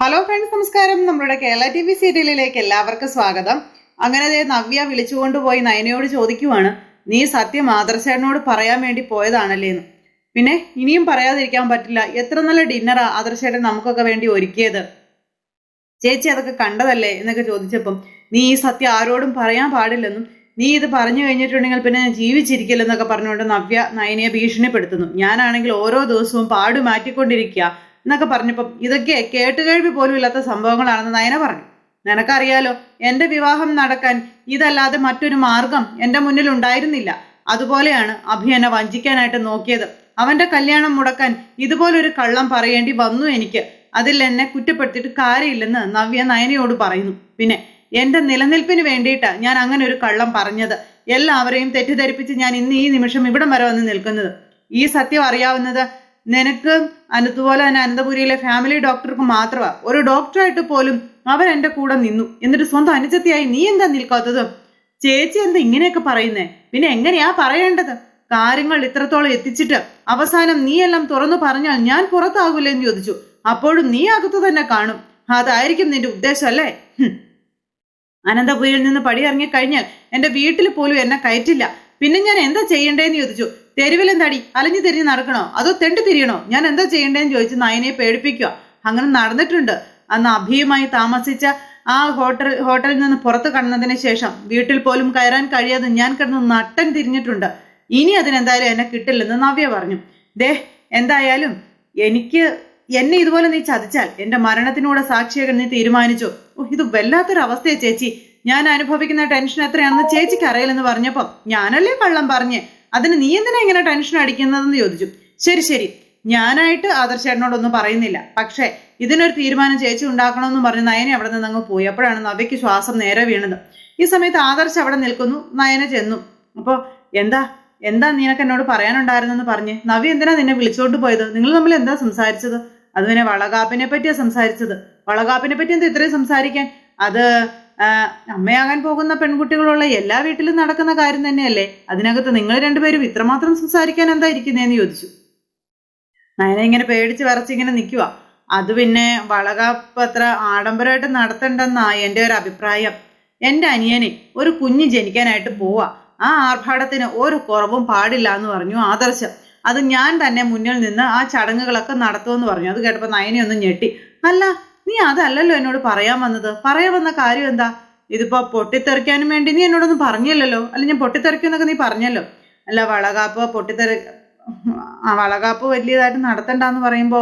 Hello friends നമസ്കാരം. നമ്മുടെ Kerala T V സീരിയലിലേക്ക് എല്ലാവർക്കും സ്വാഗതം. അങ്ങനെ നവ്യ വിളിച്ചുകൊണ്ട് പോയി നയനയോട് ചോദിക്കുവാണ് നീ സത്യം ആദർശേട്ടനോട് പറയാൻ വേണ്ടി പോയതാണല്ലേ? എന്ന്. പിന്നെ ഇനിയും പറയാതിരിക്കാൻ പറ്റില്ല. എത്ര നല്ല ഡിന്നറാ ആദർശേട്ടൻ നമുക്കൊക്കെ വേണ്ടി ഒരുക്കിയത്. ചേച്ചി അതൊക്കെ കണ്ടതല്ലേ? എന്നൊക്കെ ചോദിച്ചപ്പം നീ ഈ സത്യം ആരോടും പറയാൻ പാടില്ലെന്നും നീ ഇത് പറഞ്ഞു കഴിഞ്ഞിട്ടുണ്ടെങ്കിൽ പിന്നെ ഞാൻ ജീവിച്ചിരിക്കില്ലെന്നൊക്കെ പറഞ്ഞുകൊണ്ട് നവ്യ നയനയെ ഭീഷണിപ്പെടുത്തുന്നു. ഞാനാണെങ്കിൽ ഓരോ ദിവസവും പാട് മാറ്റിക്കൊണ്ടിരിക്കുക എന്നൊക്കെ പറഞ്ഞപ്പം ഇതൊക്കെ കേട്ടുകേഴ്വി പോലും ഇല്ലാത്ത സംഭവങ്ങളാണെന്ന് നയന പറഞ്ഞു. നിനക്കറിയാലോ എന്റെ വിവാഹം നടക്കാൻ ഇതല്ലാതെ മറ്റൊരു മാർഗം എന്റെ മുന്നിൽ ഉണ്ടായിരുന്നില്ല. അതുപോലെയാണ് അഭി എന്നെ വഞ്ചിക്കാനായിട്ട് നോക്കിയത്. അവന്റെ കല്യാണം മുടക്കാൻ ഇതുപോലൊരു കള്ളം പറയേണ്ടി വന്നു എനിക്ക്. അതിൽ എന്നെ കുറ്റപ്പെടുത്തിയിട്ട് കാര്യമില്ലെന്ന് നവ്യ നയനയോട് പറയുന്നു. പിന്നെ എന്റെ നിലനിൽപ്പിന് വേണ്ടിയിട്ടാണ് ഞാൻ അങ്ങനെ ഒരു കള്ളം പറഞ്ഞത്. എല്ലാവരെയും തെറ്റിദ്ധരിപ്പിച്ച് ഞാൻ ഇന്ന് ഈ നിമിഷം ഇവിടം വരെ വന്ന് നിൽക്കുന്നത്. ഈ സത്യം അറിയാവുന്നത് നിനക്ക് അതുപോലെ തന്നെ അനന്തപുരിയിലെ ഫാമിലി ഡോക്ടർക്ക് മാത്രമാണ് ഒരു ഡോക്ടറായിട്ട് പോലും അവൻ എന്റെ കൂടെ നിന്നു. എന്നിട്ട് സ്വന്തം അനുജത്തിയായി നീ എന്താ നിൽക്കാത്തത്? ചേച്ചി എന്താ ഇങ്ങനെയൊക്കെ പറയുന്നേ? പിന്നെ എങ്ങനെയാ പറയേണ്ടത്? കാര്യങ്ങൾ ഇത്രത്തോളം എത്തിച്ചിട്ട് അവസാനം നീ എല്ലാം തുറന്നു പറഞ്ഞാൽ ഞാൻ പുറത്താകൂലേ എന്ന് ചോദിച്ചു. അപ്പോഴും നീ അകത്തു തന്നെ കാണും. അതായിരിക്കും നിന്റെ ഉദ്ദേശം അല്ലേ? അനന്തപുരിയിൽ നിന്ന് പടിയിറങ്ങി കഴിഞ്ഞാൽ എന്റെ വീട്ടിൽ പോലും എന്നെ കയറ്റില്ല. പിന്നെ ഞാൻ എന്താ ചെയ്യണ്ടേന്ന് ചോദിച്ചു. തെരുവിലെന്താടി? അലഞ്ഞു തിരിഞ്ഞ് നടക്കണോ? അതോ തെണ്ടി തിരിയണോ? ഞാൻ എന്താ ചെയ്യണ്ടേന്ന് ചോദിച്ചു നയനെ പേടിപ്പിക്കുക അങ്ങനെ നടന്നിട്ടുണ്ട്. അന്ന് അഭിയുമായി താമസിച്ച ആ ഹോട്ടൽ ഹോട്ടലിൽ നിന്ന് പുറത്ത് കടന്നതിന് ശേഷം വീട്ടിൽ പോലും കയറാൻ കഴിയാതെ ഞാൻ കിടന്ന് നട്ടൻ തിരിഞ്ഞിട്ടുണ്ട്. ഇനി അതിനെന്തായാലും എന്നെ കിട്ടില്ലെന്ന് നവ്യ പറഞ്ഞു. ദേ എന്തായാലും എനിക്ക് എന്നെ ഇതുപോലെ നീ ചതിച്ചാൽ എന്റെ മരണത്തിനൂടെ സാക്ഷിയാകാൻ നീ തീരുമാനിച്ചു? ഇത് വല്ലാത്തൊരു അവസ്ഥയാ ചേച്ചി. ഞാൻ അനുഭവിക്കുന്ന ടെൻഷൻ എത്രയാണെന്ന് ചേച്ചിക്ക് അറിയില്ലെന്ന് പറഞ്ഞപ്പോൾ ഞാനല്ലേ കള്ളം പറഞ്ഞ്? അതിന് നീ എന്തിനാ ഇങ്ങനെ ടെൻഷൻ അടിക്കുന്നതെന്ന് ചോദിച്ചു. ശരി ശരി. ഞാനായിട്ട് ആദർശേട്ടനോടൊന്നും പറയുന്നില്ല. പക്ഷേ ഇതിനൊരു തീരുമാനം ചേച്ചി ഉണ്ടാക്കണമെന്ന് പറഞ്ഞ് നയനെ അവിടെ നിന്ന് അങ്ങ് പോയി. അപ്പോഴാണ് നവയ്ക്ക് ശ്വാസം നേരെ വീണത്. ഈ സമയത്ത് ആദർശ് അവിടെ നിൽക്കുന്നു. നയന ചെന്നു. അപ്പോൾ എന്താ? എന്താ നിനക്ക് എന്നോട് പറയാനുണ്ടായിരുന്നെന്ന് പറഞ്ഞ്? നവി എന്തിനാ നിന്നെ വിളിച്ചോണ്ട് പോയത്? നിങ്ങൾ തമ്മിൽ എന്താ സംസാരിച്ചത്? അത് പിന്നെ വളകാപ്പിനെ പറ്റിയാ സംസാരിച്ചത്. വളകാപ്പിനെ പറ്റി എന്താ ഇത്രയും സംസാരിക്കാൻ? അത് അമ്മയാകാൻ പോകുന്ന പെൺകുട്ടികളുള്ള എല്ലാ വീട്ടിലും നടക്കുന്ന കാര്യം തന്നെയല്ലേ? അതിനകത്ത് നിങ്ങൾ രണ്ടുപേരും ഇത്രമാത്രം സംസാരിക്കാൻ എന്താ ഇരിക്കുന്നതെന്ന് ചോദിച്ചു. നയന ഇങ്ങനെ പേടിച്ച് വരച്ചിങ്ങനെ നിൽക്കുക അത് പിന്നെ വളകാപ്പ് അത്ര ആഡംബരമായിട്ട് നടത്തണ്ടെന്നാ എന്റെ ഒരു അഭിപ്രായം. എന്റെ അനിയനെ ഒരു കുഞ്ഞ് ജനിക്കാനായിട്ട് പോവാ. ആ ആർഭാടത്തിന് ഒരു കുറവും പാടില്ല എന്ന് പറഞ്ഞു ആദർശം. അത് ഞാൻ തന്നെ മുന്നിൽ നിന്ന് ആ ചടങ്ങുകളൊക്കെ നടത്തുമെന്ന് പറഞ്ഞു. അത് കേട്ടപ്പോൾ നയനെ ഒന്ന് ഞെട്ടി. അല്ല നീ അതല്ലല്ലോ എന്നോട് പറയാൻ വന്നത്. പറയാൻ വന്ന കാര്യം എന്താ? ഇതിപ്പോ പൊട്ടിത്തെറിക്കാനും വേണ്ടി നീ എന്നോടൊന്നും പറഞ്ഞില്ലല്ലോ. അല്ല ഞാൻ പൊട്ടിത്തെറിക്കുമെന്നൊക്കെ നീ പറഞ്ഞല്ലോ. അല്ല വളകാപ്പ് പൊട്ടിത്തെറി ആ വളകാപ്പ് വലിയതായിട്ട് നടത്തണ്ടെന്ന് പറയുമ്പോ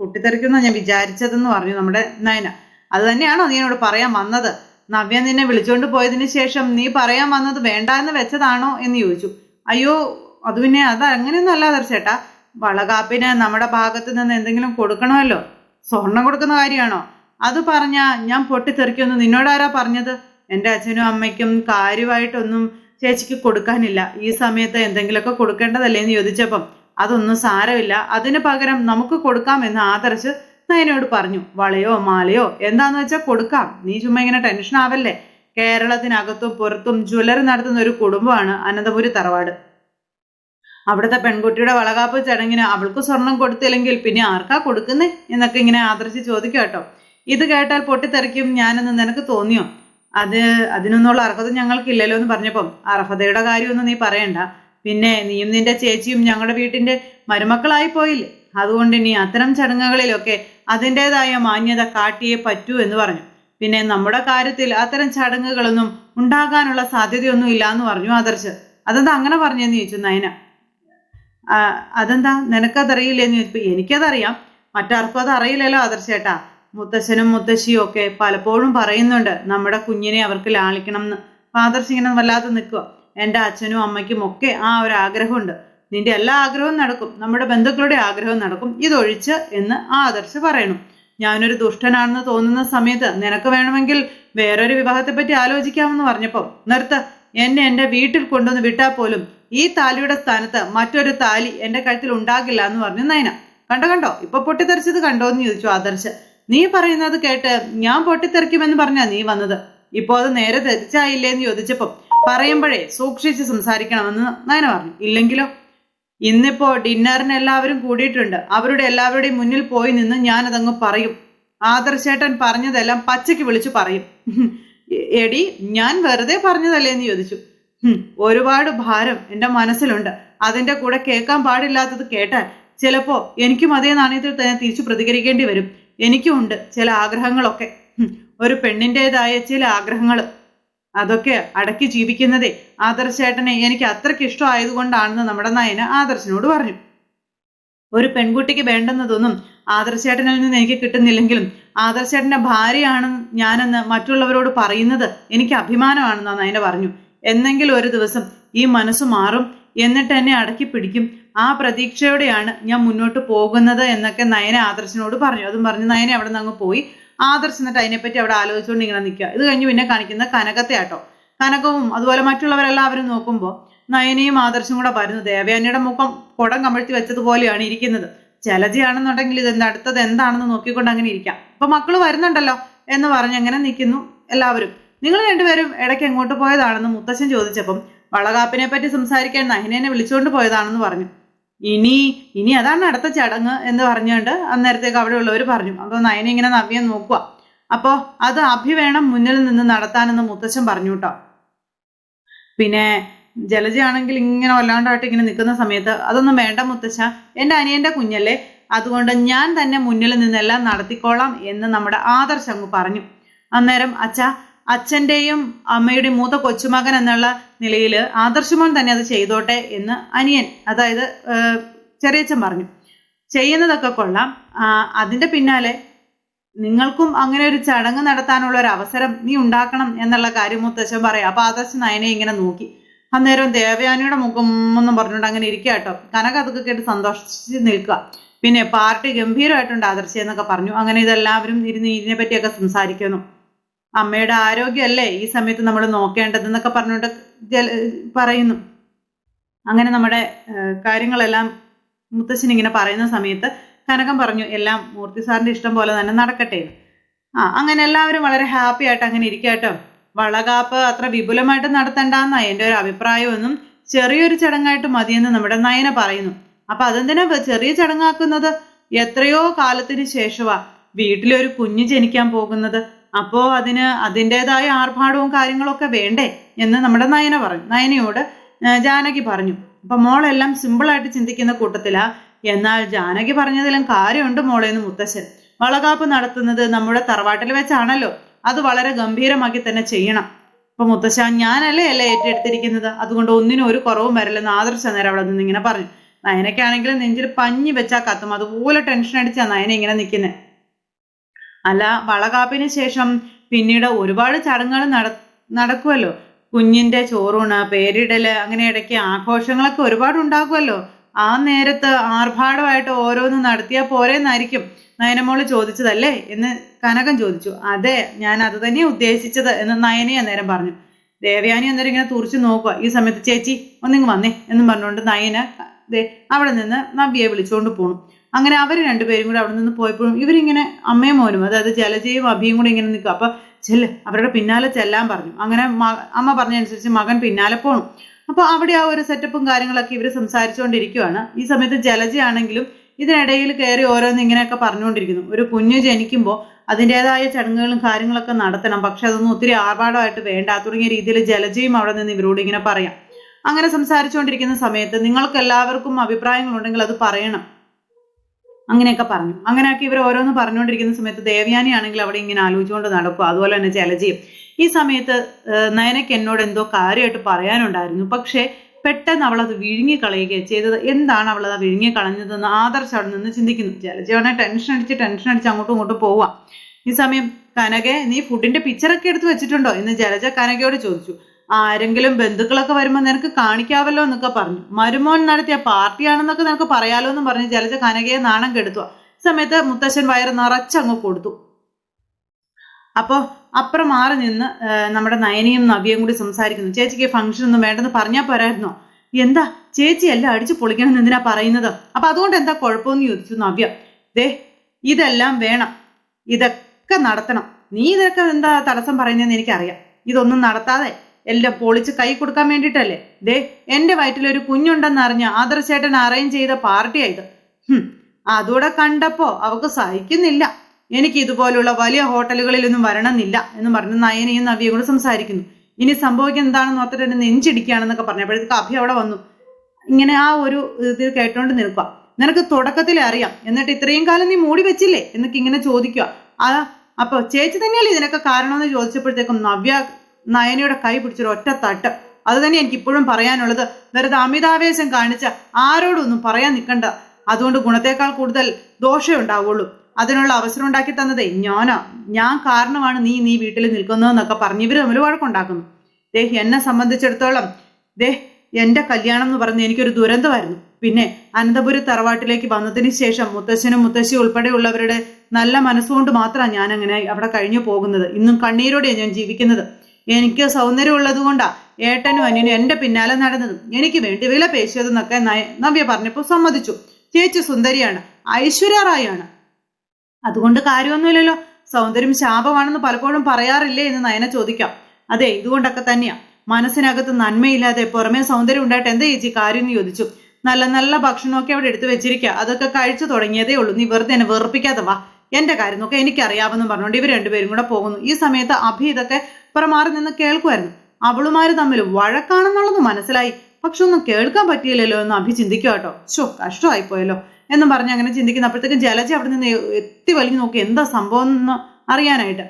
പൊട്ടിത്തെറിക്കുന്ന ഞാൻ വിചാരിച്ചതെന്ന് പറഞ്ഞു നമ്മുടെ നയന. അത് തന്നെയാണോ നീ എന്നോട് പറയാൻ വന്നത്? നവ്യ നിന്നെ വിളിച്ചുകൊണ്ട് പോയതിന് ശേഷം നീ പറയാൻ വന്നത് വേണ്ട എന്ന് വെച്ചതാണോ എന്ന് ചോദിച്ചു. അയ്യോ അത് പിന്നെ അത് അങ്ങനെയൊന്നും അല്ല ദർശേട്ടാ വളകാപ്പിന് നമ്മുടെ ഭാഗത്ത് നിന്ന് എന്തെങ്കിലും കൊടുക്കണമല്ലോ. സ്വർണം കൊടുക്കുന്ന കാര്യമാണോ? അത് പറഞ്ഞാ ഞാൻ പൊട്ടിത്തെറിക്കുമെന്ന് നിന്നോടാരാ പറഞ്ഞത്? എന്റെ അച്ഛനും അമ്മയ്ക്കും കാര്യമായിട്ടൊന്നും ചേച്ചിക്ക് കൊടുക്കാനില്ല. ഈ സമയത്ത് എന്തെങ്കിലുമൊക്കെ കൊടുക്കേണ്ടതല്ലേ എന്ന് ചോദിച്ചപ്പം അതൊന്നും സാരമില്ല. അതിന് പകരം നമുക്ക് കൊടുക്കാമെന്ന് ആദർശ് നയനോട് പറഞ്ഞു. വളയോ മാലയോ? എന്താന്ന് വെച്ചാൽ കൊടുക്കാം. നീ ചുമ്മാ ഇങ്ങനെ ടെൻഷൻ ആവല്ലേ? കേരളത്തിനകത്തും പുറത്തും ജ്വല്ലറി നടത്തുന്ന ഒരു കുടുംബമാണ് അനന്തപുരി തറവാട്. അവിടുത്തെ പെൺകുട്ടിയുടെ വളകാപ്പ് ചടങ്ങിന് അവൾക്ക് സ്വർണം കൊടുത്തില്ലെങ്കിൽ പിന്നെ ആർക്കാ കൊടുക്കുന്നേ? എന്നൊക്കെ ഇങ്ങനെ ആദർശിച്ച് ചോദിക്കും കേട്ടോ. ഇത് കേട്ടാൽ പൊട്ടിത്തെറിക്കും ഞാനെന്ന് നിനക്ക് തോന്നിയോ? അത് അതിനൊന്നുള്ള അർഹത ഞങ്ങൾക്കില്ലല്ലോ എന്ന് പറഞ്ഞപ്പം അർഹതയുടെ കാര്യമൊന്നും നീ പറയണ്ട. പിന്നെ നീയും നിന്റെ ചേച്ചിയും ഞങ്ങളുടെ വീട്ടിന്റെ മരുമക്കളായി പോയില്ലേ? അതുകൊണ്ട് ഇനി അത്തരം ചടങ്ങുകളിലൊക്കെ അതിന്റെതായ മാന്യത കാട്ടിയേ പറ്റൂ എന്ന് പറഞ്ഞു. പിന്നെ നമ്മുടെ കാര്യത്തിൽ അത്തരം ചടങ്ങുകളൊന്നും ഉണ്ടാകാനുള്ള സാധ്യതയൊന്നും ഇല്ല എന്ന് പറഞ്ഞു ആദർശ്. അതെന്താ അങ്ങനെ പറഞ്ഞെന്ന് ചോദിച്ചു നയന. അതെന്താ? നിനക്കതറിയില്ലെന്ന് ചോദിച്ചപ്പോ എനിക്കതറിയാം. മറ്റാർക്കും അത് അറിയില്ലല്ലോ ആദർശേട്ടാ. മുത്തശ്ശനും മുത്തശ്ശിയും ഒക്കെ പലപ്പോഴും പറയുന്നുണ്ട് നമ്മുടെ കുഞ്ഞിനെ അവർക്ക് ലാളിക്കണം എന്ന് ആദർശ ഇങ്ങനെ വല്ലാതെ നിൽക്കുക എന്റെ അച്ഛനും അമ്മയ്ക്കും ഒക്കെ ആ ഒരു ആഗ്രഹമുണ്ട്. നിന്റെ എല്ലാ ആഗ്രഹവും നടക്കും. നമ്മുടെ ബന്ധുക്കളുടെ ആഗ്രഹവും നടക്കും. ഇതൊഴിച്ച് എന്ന് ആ ആദർശ് പറയണം. ഞാനൊരു ദുഷ്ടനാണെന്ന് തോന്നുന്ന സമയത്ത് നിനക്ക് വേണമെങ്കിൽ വേറൊരു വിവാഹത്തെ പറ്റി ആലോചിക്കാമെന്ന് പറഞ്ഞപ്പോൾ നിർത്ത. എന്നെ എന്റെ വീട്ടിൽ കൊണ്ടുവന്ന് വിട്ടാൽ പോലും ഈ താലിയുടെ സ്ഥാനത്ത് മറ്റൊരു താലി എന്റെ കഴുത്തിൽ ഉണ്ടാകില്ല എന്ന് പറഞ്ഞു നയന. കണ്ടോ കണ്ടോ? ഇപ്പൊ പൊട്ടിത്തെറിച്ചത് കണ്ടോ എന്ന് ചോദിച്ചു ആദർശ്. നീ പറയുന്നത് കേട്ട് ഞാൻ പൊട്ടിത്തെറിക്കുമെന്ന് പറഞ്ഞാ നീ വന്നത്. ഇപ്പോ അത് നേരെ തെറിച്ചായില്ലേ എന്ന് ചോദിച്ചപ്പം പറയുമ്പോഴേ സൂക്ഷിച്ച് സംസാരിക്കണമെന്ന് നയന പറഞ്ഞു. ഇല്ലെങ്കിലോ? ഇന്നിപ്പോ ഡിന്നറിന് എല്ലാവരും കൂടിയിട്ടുണ്ട്. അവരുടെ എല്ലാവരുടെയും മുന്നിൽ പോയി നിന്ന് ഞാൻ ഞാനതങ്ങ് പറയും. ആദർശേട്ടൻ പറഞ്ഞതെല്ലാം പച്ചയ്ക്ക് വിളിച്ചു പറയും. എടി ഞാൻ വെറുതെ പറഞ്ഞതല്ലേ എന്ന് ചോദിച്ചു. "ഹും, ഒരുപാട് ഭാരം എന്റെ മനസ്സിലുണ്ട്. അതിന്റെ കൂടെ കേൾക്കാൻ പാടില്ലാത്തത് കേട്ടാൽ ചിലപ്പോ എനിക്കും അതേ നാണയത്തിൽ തന്നെ തിരിച്ചു പ്രതികരിക്കേണ്ടി വരും. എനിക്കും ഉണ്ട് ചില ആഗ്രഹങ്ങളൊക്കെ. ഒരു പെണ്ണിന്റെതായ ചില ആഗ്രഹങ്ങൾ അതൊക്കെ അടക്കി ജീവിക്കുന്നതേ ആദർശേട്ടനെ എനിക്ക് അത്രയ്ക്ക് ഇഷ്ടമായതുകൊണ്ടാണെന്ന് നമ്മുടെ നായന ആദർശനോട് പറഞ്ഞു. ഒരു പെൺകുട്ടിക്ക് വേണ്ടുന്നതൊന്നും ആദർശേട്ടനിൽ നിന്ന് എനിക്ക് കിട്ടുന്നില്ലെങ്കിലും ആദർശേട്ടന്റെ ഭാര്യയാണ് ഞാനെന്ന് മറ്റുള്ളവരോട് പറയുന്നത് എനിക്ക് അഭിമാനമാണെന്ന് നയന പറഞ്ഞു. എന്നെങ്കിലും ഒരു ദിവസം ഈ മനസ്സ് മാറും എന്നിട്ട് എന്നെ അടക്കി പിടിക്കും. ആ പ്രതീക്ഷയോടെയാണ് ഞാൻ മുന്നോട്ട് പോകുന്നത് എന്നൊക്കെ നയന ആദർശനോട് പറഞ്ഞു. അതും പറഞ്ഞ് നയന അവിടെ നിന്ന് അങ്ങ് പോയി. ആദർശ് എന്നിട്ട് അതിനെപ്പറ്റി അവിടെ ആലോചിച്ചുകൊണ്ട് ഇങ്ങനെ നിൽക്കുക. ഇത് കഴിഞ്ഞ് പിന്നെ കാണിക്കുന്ന കനകത്തെ ആട്ടോ കനകവും അതുപോലെ മറ്റുള്ളവരെല്ലാവരും നോക്കുമ്പോൾ നയനയും ആദർശും കൂടെ വരുന്നു. ദേവയാനിയുടെ മുഖം കുടം കമഴ്ത്തി വെച്ചതുപോലെയാണ് ഇരിക്കുന്നത്. ജലജയാണെന്നുണ്ടെങ്കിൽ ഇത് അടുത്തത് എന്താണെന്ന് നോക്കിക്കൊണ്ട് അങ്ങനെ ഇരിക്കാം. അപ്പൊ മക്കൾ വരുന്നുണ്ടല്ലോ എന്ന് പറഞ്ഞ് അങ്ങനെ നിൽക്കുന്നു എല്ലാവരും. നിങ്ങൾ രണ്ടുപേരും ഇടയ്ക്ക് എങ്ങോട്ട് പോയതാണെന്ന് മുത്തശ്ശൻ ചോദിച്ചപ്പം വളകാപ്പിനെ പറ്റി സംസാരിക്കാൻ നഹിനേനെ വിളിച്ചുകൊണ്ട് പോയതാണെന്ന് പറഞ്ഞു. ഇനി ഇനി അതാണ് അടുത്ത ചടങ്ങ് എന്ന് പറഞ്ഞുകൊണ്ട് അന്നേരത്തേക്ക് അവിടെ ഉള്ളവർ പറഞ്ഞു. അപ്പോൾ നയന ഇങ്ങനെ നവ്യം നോക്കുക. അപ്പോൾ അത് അഭി വേണം മുന്നിൽ നിന്ന് നടത്താനെന്ന് മുത്തച്ഛൻ പറഞ്ഞു കേട്ടോ. പിന്നെ ജലജയാണെങ്കിൽ ഇങ്ങനെ വല്ലാണ്ടായിട്ട് ഇങ്ങനെ നിൽക്കുന്ന സമയത്ത് അതൊന്നും വേണ്ട മുത്തച്ഛ എന്റെ അനിയന്റെ കുഞ്ഞല്ലേ അതുകൊണ്ട് ഞാൻ തന്നെ മുന്നിൽ നിന്നെല്ലാം നടത്തിക്കോളാം എന്ന് നമ്മുടെ ആദർശ് അങ്ങ് പറഞ്ഞു. അന്നേരം അച്ഛ അച്ഛന്റെയും അമ്മയുടെയും മൂത്ത കൊച്ചുമകൻ എന്നുള്ള നിലയിൽ ആദർശമോൻ തന്നെ അത് ചെയ്തോട്ടെ എന്ന് അനിയൻ അതായത് ചെറിയച്ഛൻ പറഞ്ഞു. ചെയ്യുന്നതൊക്കെ കൊള്ളാം. അതിന്റെ പിന്നാലെ നിങ്ങൾക്കും അങ്ങനെ ഒരു ചടങ്ങ് നടത്താനുള്ള ഒരു അവസരം നീ ഉണ്ടാക്കണം എന്നുള്ള കാര്യം മുത്തശ്ശൻ പറയാം. അപ്പൊ ആദർശ നയനെ ഇങ്ങനെ നോക്കി. അന്നേരം ദേവയാനിയുടെ മുഖം എന്നും പറഞ്ഞുകൊണ്ട് അങ്ങനെ ഇരിക്കുക കേട്ടോ കനക അതൊക്കെ കേട്ട് സന്തോഷിച്ച് നിൽക്കുക. പിന്നെ പാർട്ടി ഗംഭീരമായിട്ടുണ്ട് ആദർശ എന്നൊക്കെ പറഞ്ഞു. അങ്ങനെ ഇതെല്ലാവരും ഇരുന്ന് ഇതിനെ പറ്റിയൊക്കെ സംസാരിക്കുന്നു. അമ്മയുടെ ആരോഗ്യമല്ലേ ഈ സമയത്ത് നമ്മൾ നോക്കേണ്ടതെന്നൊക്കെ പറഞ്ഞുകൊണ്ട് പറയുന്നു. അങ്ങനെ നമ്മുടെ കാര്യങ്ങളെല്ലാം മുത്തശ്ശൻ ഇങ്ങനെ പറയുന്ന സമയത്ത് കനകം പറഞ്ഞു എല്ലാം മൂർത്തി സാറിന്റെ ഇഷ്ടം പോലെ തന്നെ നടക്കട്ടെ. ആ അങ്ങനെ എല്ലാവരും വളരെ ഹാപ്പി ആയിട്ട് അങ്ങനെ ഇരിക്കാട്ടോ വളകാപ്പ് അത്ര വിപുലമായിട്ട് നടത്തണ്ടെന്നാ എന്റെ ഒരു അഭിപ്രായമൊന്നും ചെറിയൊരു ചടങ്ങായിട്ട് മതിയെന്ന് നമ്മുടെ നയന പറയുന്നു. അപ്പൊ അതെന്തിനാ ചെറിയ ചടങ്ങാക്കുന്നത്? എത്രയോ കാലത്തിന് ശേഷമാ വീട്ടിലൊരു കുഞ്ഞ് ജനിക്കാൻ പോകുന്നത്. അപ്പോ അതിന് അതിന്റെതായ ആർഭാടവും കാര്യങ്ങളൊക്കെ വേണ്ടേ എന്ന് നമ്മുടെ നയന പറഞ്ഞു. നയനയോട് ജാനകി പറഞ്ഞു. അപ്പൊ മോളെല്ലാം സിമ്പിളായിട്ട് ചിന്തിക്കുന്ന കൂട്ടത്തിലാ. എന്നാൽ ജാനകി പറഞ്ഞതിലും കാര്യമുണ്ട് മോളെ എന്ന് മുത്തശ്ശൻ. വളകാപ്പ് നടത്തുന്നത് നമ്മുടെ തറവാട്ടിൽ വെച്ചാണല്ലോ. അത് വളരെ ഗംഭീരമാക്കി തന്നെ ചെയ്യണം. അപ്പൊ മുത്തശ്ശ ഞാനല്ലേ അല്ലേ ഏറ്റെടുത്തിരിക്കുന്നത്? അതുകൊണ്ട് ഒന്നിനും ഒരു കുറവും വരില്ലെന്ന് ആദർശ നേരം അവിടെ നിന്ന് ഇങ്ങനെ പറഞ്ഞു. നയനക്കാണെങ്കിലും നെഞ്ചിൽ പഞ്ഞി വെച്ചാൽ കത്തും. അതുപോലെ ടെൻഷൻ അടിച്ചാ നയന ഇങ്ങനെ നിൽക്കുന്നത് അല്ല വളകാപ്പിന് ശേഷം പിന്നീട് ഒരുപാട് ചടങ്ങുകൾ നട നടക്കുമല്ലോ കുഞ്ഞിന്റെ ചോറൂണ് പേരിടൽ അങ്ങനെ ഇടയ്ക്ക് ആഘോഷങ്ങളൊക്കെ ഒരുപാട് ഉണ്ടാകുമല്ലോ ആ നേരത്ത് ആർഭാടമായിട്ട് ഓരോന്ന് നടത്തിയാൽ പോരെന്നായിരിക്കും നയനമോൾ ചോദിച്ചതല്ലേ എന്ന് കനകം ചോദിച്ചു. അതെ ഞാൻ അത് തന്നെ ഉദ്ദേശിച്ചത് എന്ന് നയനെ അന്നേരം പറഞ്ഞു. ദേവയാനി അന്നേരം ഇങ്ങനെ തുറച്ചു നോക്കുക ഈ സമയത്ത് ചേച്ചി ഒന്നിങ്ങ് വന്നേ എന്നും പറഞ്ഞുകൊണ്ട് നയന അവിടെ നിന്ന് നവ്യയെ വിളിച്ചുകൊണ്ട് പോണു. അങ്ങനെ അവർ രണ്ടുപേരും കൂടെ അവിടെ നിന്ന് പോയപ്പോഴും ഇവരിങ്ങനെ അമ്മയും മോനും അതായത് ജലജയും അഭിയും കൂടെ ഇങ്ങനെ നിൽക്കുക. അപ്പൊ ചെല്ല് അവരുടെ പിന്നാലെ ചെല്ലാൻ പറഞ്ഞു. അങ്ങനെ അമ്മ പറഞ്ഞതനുസരിച്ച് മകൻ പിന്നാലെ പോണു. അപ്പോൾ അവിടെ ആ ഒരു സെറ്റപ്പും കാര്യങ്ങളൊക്കെ ഇവർ സംസാരിച്ചുകൊണ്ടിരിക്കുവാണ്. ഈ സമയത്ത് ജലജയാണെങ്കിലും ഇതിനിടയിൽ കയറി ഓരോന്ന് ഇങ്ങനെയൊക്കെ പറഞ്ഞുകൊണ്ടിരിക്കുന്നു. ഒരു കുഞ്ഞു ജനിക്കുമ്പോൾ അതിന്റെതായ ചടങ്ങുകളും കാര്യങ്ങളൊക്കെ നടത്തണം. പക്ഷെ അതൊന്നും ഒത്തിരി ആർഭാടമായിട്ട് വേണ്ട തുടങ്ങിയ രീതിയിൽ ജലജയും അവിടെ നിന്ന് ഇവരോട് ഇങ്ങനെ പറയാം. അങ്ങനെ സംസാരിച്ചുകൊണ്ടിരിക്കുന്ന സമയത്ത് നിങ്ങൾക്ക് എല്ലാവർക്കും അഭിപ്രായങ്ങളുണ്ടെങ്കിൽ അത് പറയണം. അങ്ങനെയൊക്കെ പറഞ്ഞു. അങ്ങനെയൊക്കെ ഇവർ ഓരോന്ന് പറഞ്ഞുകൊണ്ടിരിക്കുന്ന സമയത്ത് ദേവയാനി ആണെങ്കിൽ അവിടെ ഇങ്ങനെ ആലോചിച്ചുകൊണ്ട് നടക്കും. അതുപോലെ തന്നെ ജലജയും. ഈ സമയത്ത് നയനയ്ക്ക് എന്നോട് എന്തോ കാര്യമായിട്ട് പറയാനുണ്ടായിരുന്നു. പക്ഷേ പെട്ടെന്ന് അവൾ അത് വിഴുങ്ങിക്കളയുകയാണ് ചെയ്തത്. എന്താണ് അവൾ അത് വിഴുങ്ങിക്കളഞ്ഞതെന്ന് ആദർശ് അവിടെ നിന്ന് ചിന്തിക്കുന്നു. ജലജയാണെ ടെൻഷൻ അടിച്ച് ടെൻഷൻ അടിച്ച് അങ്ങോട്ടും ഇങ്ങോട്ടും പോവാം ഈ സമയം കനകെ നീ ഫുഡിന്റെ പിക്ചറൊക്കെ എടുത്ത് വെച്ചിട്ടുണ്ടോ? എന്ന് ജലജ കനകയോട് ചോദിച്ചു. ആരെങ്കിലും ബന്ധുക്കളൊക്കെ വരുമ്പോൾ നിനക്ക് കാണിക്കാവല്ലോ എന്നൊക്കെ പറഞ്ഞു. മരുമോൻ നടത്തിയ പാർട്ടിയാണെന്നൊക്കെ നിനക്ക് പറയാലോ എന്ന് പറഞ്ഞ് ജലജ കനകയെ നാണം കെടുത്തുക. സമയത്ത് മുത്തശ്ശൻ വയറ് നിറച്ചങ്ങ് കൊടുത്തു. അപ്പോ അപ്പുറം മാറി നിന്ന് നമ്മുടെ നയനിയും നവിയും കൂടി സംസാരിക്കുന്നു. ചേച്ചിക്ക് ഫംഗ്ഷൻ ഒന്നും വേണ്ടെന്ന് പറഞ്ഞാൽ പോരായിരുന്നോ? എന്താ? ചേച്ചി എല്ലാം അടിച്ചു പൊളിക്കണം എന്തിനാ പറയുന്നത്? അപ്പൊ അതുകൊണ്ട് എന്താ കുഴപ്പമെന്ന് ചോദിച്ചു നവ്യ. ദേ ഇതെല്ലാം വേണം. ഇതൊക്കെ നടത്തണം. നീ ഇതൊക്കെ എന്താ തടസ്സം പറയുന്നതെന്ന് എനിക്കറിയാം. ഇതൊന്നും നടത്താതെ എല്ലാം പൊളിച്ച് കൈ കൊടുക്കാൻ വേണ്ടിയിട്ടല്ലേ ദേ എന്റെ വയറ്റിലൊരു കുഞ്ഞുണ്ടെന്ന് അറിഞ്ഞ ആദർശേട്ടൻ അറേഞ്ച് ചെയ്ത പാർട്ടി ആയത്. ഹും, കണ്ടപ്പോൾ കണ്ടപ്പോ അവക്ക് സഹിക്കുന്നില്ല. എനിക്ക് ഇതുപോലുള്ള വലിയ ഹോട്ടലുകളിലൊന്നും വരണമെന്നില്ല എന്ന് പറഞ്ഞ് നയനയും നവ്യയും കൂടെ സംസാരിക്കുന്നു. ഇനി സംഭവിക്കാൻ എന്താണെന്ന് ഓർത്തിട്ട് എന്നെ നെഞ്ചിടിക്കുകയാണെന്നൊക്കെ പറഞ്ഞപ്പോഴത്തേക്ക് അഭി അവിടെ വന്നു. ഇങ്ങനെ ആ ഒരു ഇത് കേട്ടോണ്ട് നിൽക്കുക നിനക്ക് തുടക്കത്തിൽ അറിയാം. എന്നിട്ട് ഇത്രയും കാലം നീ മൂടി വെച്ചില്ലേ? എന്നൊക്കെ ഇങ്ങനെ ചോദിക്കുക ആ അപ്പൊ ചേച്ചി തന്നെയല്ലേ ഇതിനൊക്കെ കാരണം എന്ന് ചോദിച്ചപ്പോഴത്തേക്കും നവ്യ നയനയുടെ കൈ പിടിച്ചൊരു ഒറ്റ തട്ട്. അത് തന്നെ എനിക്ക് ഇപ്പോഴും പറയാനുള്ളത്. വെറുതെ അമിതാവേശം കാണിച്ച ആരോടൊന്നും പറയാൻ നിൽക്കണ്ട. അതുകൊണ്ട് ഗുണത്തേക്കാൾ കൂടുതൽ ദോഷമേ ഉണ്ടാവുള്ളൂ. അതിനുള്ള അവസരം ഉണ്ടാക്കി തന്നതേ ഞാനാ. ഞാൻ കാരണമാണ് നീ നീ വീട്ടിൽ നിൽക്കുന്നതെന്നൊക്കെ പറഞ്ഞ് ഇവർ തമ്മിൽ വഴക്കുണ്ടാക്കുന്നു. ദേ എന്നെ സംബന്ധിച്ചിടത്തോളം ദേ എന്റെ കല്യാണം എന്ന് പറഞ്ഞ് എനിക്കൊരു ദുരന്തമായിരുന്നു. പിന്നെ അനന്തപുരി തറവാട്ടിലേക്ക് വന്നതിന് ശേഷം മുത്തശ്ശനും മുത്തശ്ശി ഉൾപ്പെടെയുള്ളവരുടെ നല്ല മനസ്സുകൊണ്ട് മാത്രമാണ് ഞാൻ അങ്ങനെ അവിടെ കഴിഞ്ഞു പോകുന്നത്. ഇന്നും കണ്ണീരോടെയാണ് ഞാൻ ജീവിക്കുന്നത്. എനിക്ക് സൗന്ദര്യം ഉള്ളത് കൊണ്ടാ ഏട്ടനും അനിയനും എന്റെ പിന്നാലെ നടന്നതും. എനിക്ക് വേണ്ടി വില പേശിയതെന്നൊക്കെ നവ്യ പറഞ്ഞപ്പോൾ സമ്മതിച്ചു. ചേച്ചി സുന്ദരിയാണ് ഐശ്വര്യറായാണ് അതുകൊണ്ട് കാര്യമൊന്നുമില്ലല്ലോ. സൗന്ദര്യം ശാപമാണെന്ന് പലപ്പോഴും പറയാറില്ലേ എന്ന് നയന ചോദിക്കാം. അതെ ഇതുകൊണ്ടൊക്കെ തന്നെയാ. മനസ്സിനകത്ത് നന്മയില്ലാതെ പുറമേ സൗന്ദര്യം ഉണ്ടായിട്ട് എന്താ ചേച്ചി കാര്യം എന്ന് ചോദിച്ചു. നല്ല നല്ല ഭക്ഷണമൊക്കെ അവിടെ എടുത്തു വെച്ചിരിക്കുക അതൊക്കെ കഴിച്ചു തുടങ്ങിയതേ ഉള്ളൂ. നീ വെറുതെ എന്നെ വെറുപ്പിക്കാതെ വാ. കാര്യം നോക്കെ എനിക്കറിയാമെന്ന് പറഞ്ഞുകൊണ്ട് ഇവർ രണ്ടുപേരും കൂടെ പോകുന്നു. ഈ സമയത്ത് അഭി ഇതൊക്കെ പുറം മാറി നിന്ന് കേൾക്കുമായിരുന്നു അവളുമാര് തമ്മിൽ വഴക്കാണെന്നുള്ളത് മനസ്സിലായി. പക്ഷെ ഒന്നും കേൾക്കാൻ പറ്റിയില്ലല്ലോ എന്ന് അഭി ചിന്തിക്കുക കേട്ടോ. ഷോ കഷ്ടമായി പോയല്ലോ എന്നും പറഞ്ഞ് അങ്ങനെ ചിന്തിക്കുന്ന അപ്പോഴത്തേക്കും ജലജ അവിടെ നിന്ന് എത്തി വലിഞ്ഞു നോക്കി. എന്താ സംഭവം എന്ന് അറിയാനായിട്ട്.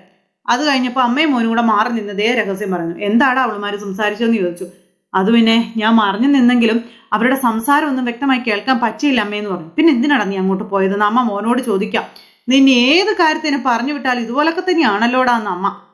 അത് കഴിഞ്ഞപ്പോൾ അമ്മയും മോനും കൂടെ മാറി നിന്നതേ രഹസ്യം പറഞ്ഞു. എന്താണ് അവളുമാര് സംസാരിച്ചതെന്ന് ചോദിച്ചു. അത് പിന്നെ ഞാൻ മറിഞ്ഞു നിന്നെങ്കിലും അവരുടെ സംസാരം ഒന്നും വ്യക്തമായി കേൾക്കാൻ പറ്റിയില്ല അമ്മയെന്ന് പറഞ്ഞു. പിന്നെ എന്തിനാടാ നീ അങ്ങോട്ട് പോയതെന്ന് അമ്മ മോനോട് ചോദിക്കാം. നിന്നെ ഏത് കാര്യത്തിന് പറഞ്ഞു വിട്ടാൽ ഇതുപോലൊക്കെ തന്നെയാണല്ലോടാന്ന് അമ്മ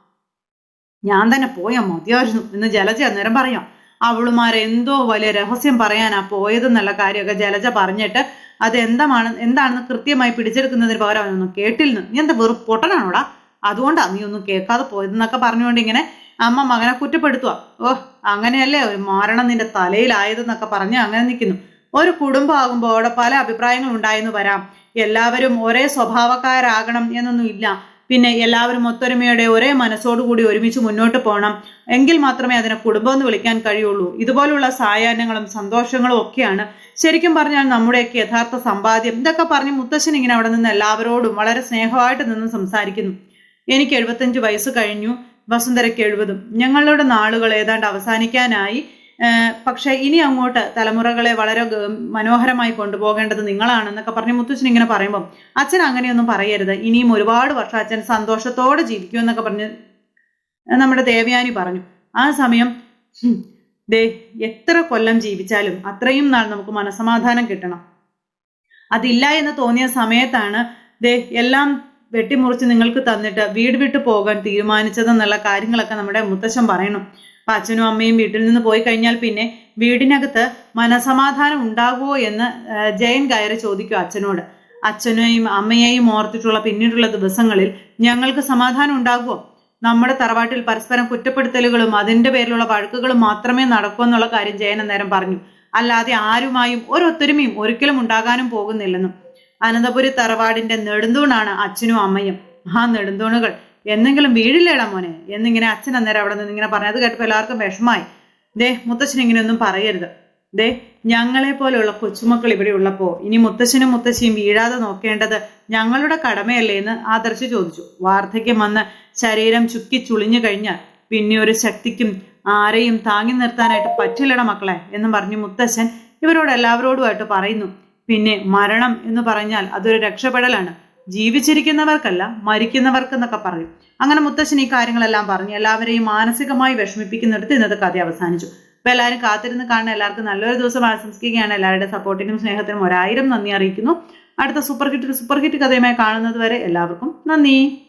ഞാൻ തന്നെ പോയാ മതിയായിരുന്നു എന്ന് ജലജ അന്നേരം പറയാം. അവളുമാരെന്തോ വലിയ രഹസ്യം പറയാനാ പോയതെന്നുള്ള കാര്യമൊക്കെ ജലജ പറഞ്ഞിട്ട് അത് എന്താണ് എന്താണെന്ന് കൃത്യമായി പിടിച്ചെടുക്കുന്നതിന് പകരം അവനൊന്നും കേട്ടില്ലെന്ന് നീ എന്താ വെറും പൊട്ടനാണോടാ? അതുകൊണ്ടാ നീ ഒന്നും കേൾക്കാതെ പോയതെന്നൊക്കെ പറഞ്ഞുകൊണ്ട് ഇങ്ങനെ അമ്മ മകനെ കുറ്റപ്പെടുത്തുക ഓ അങ്ങനെയല്ലേ? ഒരു മരണം നിന്റെ തലയിലായതെന്നൊക്കെ പറഞ്ഞ് അങ്ങനെ നിൽക്കുന്നു ഒരു കുടുംബമാകുമ്പോൾ അവിടെ പല അഭിപ്രായങ്ങളും ഉണ്ടായെന്ന് വരാം. എല്ലാവരും ഒരേ സ്വഭാവക്കാരാകണം എന്നൊന്നും ഇല്ല. പിന്നെ എല്ലാവരും ഒത്തൊരുമയോടെ ഒരേ മനസ്സോടുകൂടി ഒരുമിച്ച് മുന്നോട്ട് പോകണം എങ്കിൽ മാത്രമേ അതിനെ കുടുംബം എന്ന് വിളിക്കാൻ കഴിയുള്ളൂ. ഇതുപോലുള്ള സായാഹ്നങ്ങളും സന്തോഷങ്ങളും ഒക്കെയാണ്. ശരിക്കും പറഞ്ഞാൽ നമ്മുടെയൊക്കെ യഥാർത്ഥ സമ്പാദ്യം. ഇതൊക്കെ പറഞ്ഞ് മുത്തശ്ശൻ ഇങ്ങനെ അവിടെ നിന്ന് എല്ലാവരോടും വളരെ സ്നേഹമായിട്ട് നിന്ന് സംസാരിക്കുന്നു. എനിക്ക് എഴുപത്തഞ്ച് വയസ്സ് കഴിഞ്ഞു. വസുന്ധരയ്ക്ക് എഴുപതും. ഞങ്ങളുടെ നാളുകൾ ഏതാണ്ട് അവസാനിക്കാനായി. പക്ഷെ ഇനി അങ്ങോട്ട് തലമുറകളെ വളരെ മനോഹരമായി കൊണ്ടുപോകേണ്ടത് നിങ്ങളാണെന്നൊക്കെ പറഞ്ഞ് മുത്തച്ഛൻ ഇങ്ങനെ പറയുമ്പം അച്ഛൻ അങ്ങനെയൊന്നും പറയരുത്. ഇനിയും ഒരുപാട് വർഷം അച്ഛൻ സന്തോഷത്തോടെ ജീവിക്കുമെന്നൊക്കെ പറഞ്ഞ് നമ്മുടെ ദേവയാനി പറഞ്ഞു. ആ സമയം ദേ എത്ര കൊല്ലം ജീവിച്ചാലും അത്രയും നാൾ നമുക്ക് മനസമാധാനം കിട്ടണം. അതില്ല എന്ന് തോന്നിയ സമയത്താണ് ദേ എല്ലാം വെട്ടിമുറിച്ച് നിങ്ങൾക്ക് തന്നിട്ട് വീട് വിട്ടു പോകാൻ തീരുമാനിച്ചതെന്നുള്ള കാര്യങ്ങളൊക്കെ നമ്മുടെ മുത്തശ്ശൻ പറയണം. അച്ഛനും അമ്മയും വീട്ടിൽ നിന്ന് പോയി കഴിഞ്ഞാൽ പിന്നെ വീടിനകത്ത് മനസമാധാനം ഉണ്ടാകുമോ എന്ന് ജയൻ കയറി ചോദിക്കും അച്ഛനോട്. അച്ഛനെയും അമ്മയെയും ഓർത്തിട്ടുള്ള പിന്നീടുള്ള ദിവസങ്ങളിൽ ഞങ്ങൾക്ക് സമാധാനം ഉണ്ടാകുമോ നമ്മുടെ തറവാട്ടിൽ പരസ്പരം കുറ്റപ്പെടുത്തലുകളും അതിന്റെ പേരിലുള്ള വഴക്കുകളും മാത്രമേ നടക്കൂ എന്നുള്ള കാര്യം ജയൻ അന്നേരം പറഞ്ഞു. അല്ലാതെ ആരുമായും ഒരൊത്തൊരുമയും ഒരിക്കലും ഉണ്ടാകാനും പോകുന്നില്ലെന്നും. അനന്തപുരി തറവാടിന്റെ നെടുന്തൂണാണ് അച്ഛനും അമ്മയും. ആ നെടുന്തൂണുകൾ എന്നെങ്കിലും വീഴില്ലേടാ മോനെ? എന്നിങ്ങനെ അച്ഛൻ അന്നേരം അവിടെ നിന്ന് ഇങ്ങനെ പറഞ്ഞത് കേട്ടപ്പോൾ എല്ലാവർക്കും വിഷമായി. ദേ മുത്തച്ഛൻ ഇങ്ങനെയൊന്നും പറയരുത്. ദേ ഞങ്ങളെ പോലെയുള്ള കൊച്ചുമക്കൾ ഇവിടെ ഉള്ളപ്പോൾ ഇനി മുത്തശ്ശനും മുത്തശ്ശിയും വീഴാതെ നോക്കേണ്ടത് ഞങ്ങളുടെ കടമയല്ലേ എന്ന് ആദർശ് ചോദിച്ചു. വാർദ്ധക്യം വന്ന് ശരീരം ചുക്കി ചുളിഞ്ഞു കഴിഞ്ഞാൽ പിന്നെ ഒരു ശക്തിക്കും ആരെയും താങ്ങി നിർത്താനായിട്ട് പറ്റില്ലട മക്കളെ എന്ന് പറഞ്ഞു മുത്തശ്ശൻ ഇവരോട് എല്ലാവരോടുമായിട്ട് പറയുന്നു. പിന്നെ മരണം എന്ന് പറഞ്ഞാൽ അതൊരു രക്ഷപ്പെടലാണ്. ജീവിച്ചിരിക്കുന്നവർക്കല്ല മരിക്കുന്നവർക്ക് എന്നൊക്കെ പറയും. അങ്ങനെ മുത്തശ്ശൻ ഈ കാര്യങ്ങളെല്ലാം പറഞ്ഞു എല്ലാവരെയും മാനസികമായി വിഷമിപ്പിക്കുന്നിടത്ത് ഇന്നത്തെ കഥ അവസാനിച്ചു. അപ്പൊ എല്ലാവരും കാത്തിരുന്ന് കാണുന്ന എല്ലാവർക്കും നല്ലൊരു ദിവസം ആശംസിക്കുകയാണ്. എല്ലാവരുടെ സപ്പോർട്ടിനും സ്നേഹത്തിനും ഒരായിരം നന്ദി അറിയിക്കുന്നു. അടുത്ത സൂപ്പർ ഹിറ്റ് സൂപ്പർ ഹിറ്റ് കഥയുമായി കാണുന്നത് വരെ എല്ലാവർക്കും നന്ദി.